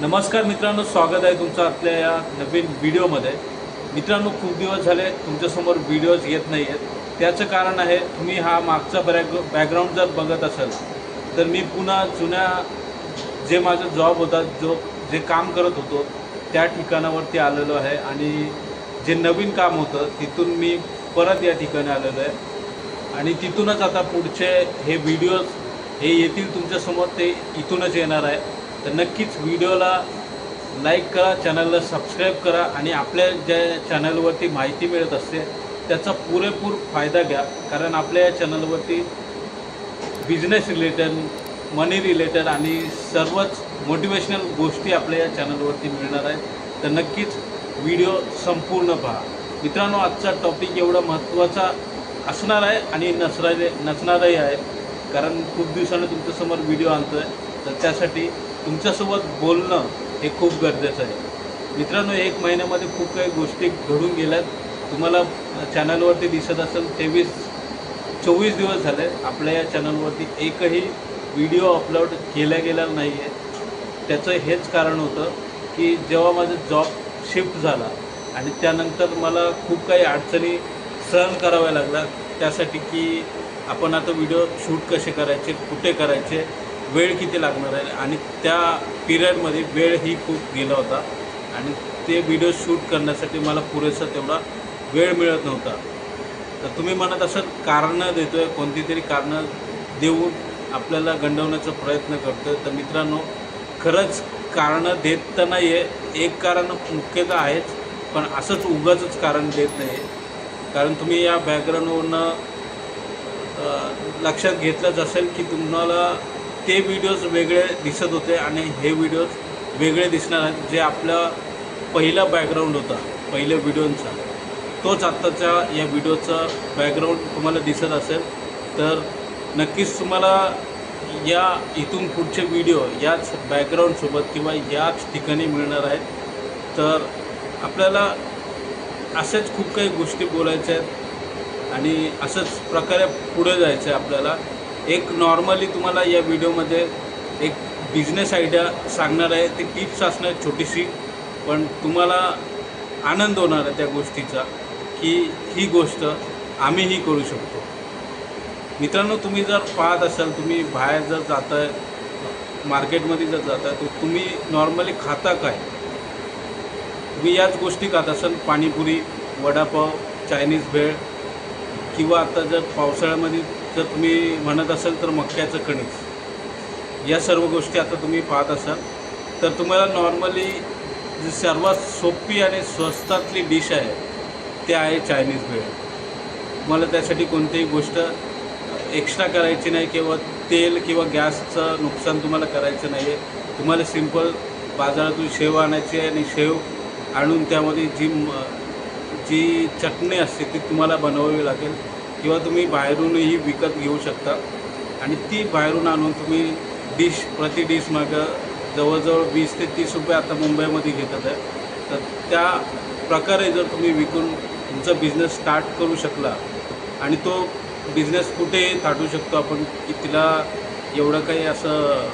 नमस्कार मित्रांनो स्वागत आहे तुमचं आपल्या या नवीन व्हिडिओमध्ये. मित्रांनो खूप दिवस झाले तुमच्यासमोर व्हिडिओज येत नाही आहेत त्याचं कारण आहे तुम्ही हा मागचा बॅक बॅकग्राऊंड जर बघत असाल तर मी पुन्हा जुन्या जे माझा जॉब होता जो जे काम करत होतो त्या ठिकाणावरती आलेलो आहे. आणि जे नवीन काम होतं तिथून मी परत या ठिकाणी आलेलो आहे. आणि तिथूनच आता पुढचे हे व्हिडिओज हे येतील तुमच्यासमोर ते इथूनच येणार आहे. तर नक्कीच व्हिडिओला लाईक करा चॅनलला सबस्क्राईब करा आणि आपल्या ज्या चॅनलवरती माहिती मिळत असते त्याचा पुरेपूर फायदा घ्या. कारण आपल्या या चॅनलवरती बिझनेस रिलेटेड मनी रिलेटेड आणि सर्वच मोटिवेशनल गोष्टी आपल्या या चॅनलवरती मिळणार आहेत. तर नक्कीच व्हिडिओ संपूर्ण पहा. मित्रांनो आजचा टॉपिक एवढा महत्त्वाचा असणार आहे आणि नसणारे नसणारही आहे. कारण खूप दिवसानं तुमच्यासमोर व्हिडिओ आणतो आहे तर त्यासाठी तुमच्यासोबत बोलणं हे खूप गरजेचं आहे. मित्रांनो एक महिन्यामध्ये खूप काही गोष्टी घडून गेल्यात. तुम्हाला चॅनलवरती दिसत असेल तेवीस चोवीस दिवस झाले आपल्या या चॅनलवरती एकही व्हिडिओ अपलोड केला गेला नाही आहे त्याचं हेच कारण होतं की जेव्हा माझं जॉब शिफ्ट झाला आणि त्यानंतर मला खूप काही अडचणी सहन कराव्या लागल्या त्यासाठी की आपण आता व्हिडिओ शूट कसे करायचे कुठे करायचे वेळ किती लागणार आहे? आणि त्या पिरियडमध्ये वेळ ही खूप गेला होता. आणि ते व्हिडिओ शूट करण्यासाठी मला पुरेसा तेवढा वेळ मिळत नव्हता. तर तुम्ही म्हणत असं कारणं देतो आहे कोणती तरी कारणं देऊन आपल्याला गंडवण्याचा प्रयत्न करतो आहे तर मित्रांनो खरंच कारणं देत तर नाही आहे एक कारण मुख्यतः आहेच पण असंच उगाचंच कारण देत नाही आहे कारण तुम्ही या बॅकग्राऊंडवरनं लक्षात घेतलंच असेल की तुम्हाला ते व्हिडिओज वेगळे दिसत होते आणि हे व्हिडिओज वेगळे दिसणार आहेत. जे आपलं पहिला बॅकग्राऊंड होता पहिल्या व्हिडिओंचा तोच आत्ताच्या या व्हिडिओचा बॅकग्राऊंड तुम्हाला दिसत असेल. तर नक्कीच तुम्हाला या इथून पुढचे व्हिडिओ याच बॅकग्राऊंडसोबत किंवा याच ठिकाणी मिळणार आहेत. तर आपल्याला असेच खूप काही गोष्टी बोलायच्या आहेत आणि असंच प्रकारे पुढे जायचं आहे आपल्याला. एक नॉर्मली तुम्हाला या व्हिडिओमध्ये एक बिझनेस आयडिया सांगणार आहे. ती टिप्स असणार छोटीशी पण तुम्हाला आनंद होणार आहे त्या गोष्टीचा की ही गोष्ट आम्हीही करू शकतो. मित्रांनो तुम्ही जर पाहत असाल तुम्ही बाहेर जर जात आहे मार्केटमध्ये जर जात आहे तर तुम्ही नॉर्मली खाता काय? तुम्ही याच गोष्टी खात असाल पाणीपुरी वडापाव चायनीज भेळ किंवा आता जर पावसाळ्यामध्ये जर तुम्ही म्हणत असाल तर मक्याचं कणीस या सर्व गोष्टी आता तुम्ही पाहत असाल तर तुम्हाला नॉर्मली जी सर्वात सोपी आणि स्वस्तातली डिश आहे ते आहे चायनीज भेळ. तुम्हाला त्यासाठी कोणतीही गोष्ट एक्स्ट्रा करायची नाही किंवा तेल किंवा गॅसचं नुकसान तुम्हाला करायचं नाही आहे तुम्हाला सिंपल बाजारातून शेव आणायची आहे आणि शेव आणून त्यामध्ये जी जी चटणी असते ती तुम्हाला बनवावी लागेल किंवा तुम्ही बाहेरूनही विकत घेऊ शकता. आणि ती बाहेरून आणून तुम्ही डिश प्रति डिश मागं जवळजवळ वीस ते तीस रुपये आता मुंबईमध्ये घेतात आहे. तर त्या प्रकारे जर तुम्ही विकून तुमचा बिझनेस स्टार्ट करू शकला आणि तो बिझनेस कुठेही थाटू शकतो आपण की तिला एवढं काही असं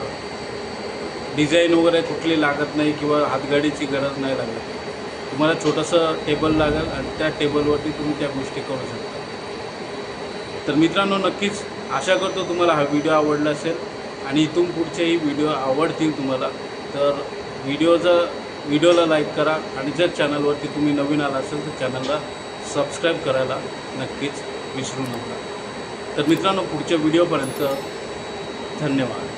डिझाईन वगैरे कुठली लागत नाही किंवा हातगाडीची गरज नाही लागत. तुम्हाला छोटंसं टेबल लागेल आणि त्या टेबलवरती तुम्ही त्या गोष्टी करू शकता. तर मित्रांनो नक्कीच आशा करतो तुम्हाला हा व्हिडिओ आवडला असेल आणि इथून पुढचेही व्हिडिओ आवडतील तुम्हाला. तर व्हिडिओचा व्हिडिओला लाईक करा आणि जर चॅनलवरती तुम्ही नवीन आला असेल तर चॅनलला सबस्क्राईब करायला नक्कीच विसरू नका. तर मित्रांनो पुढच्या व्हिडिओपर्यंत धन्यवाद.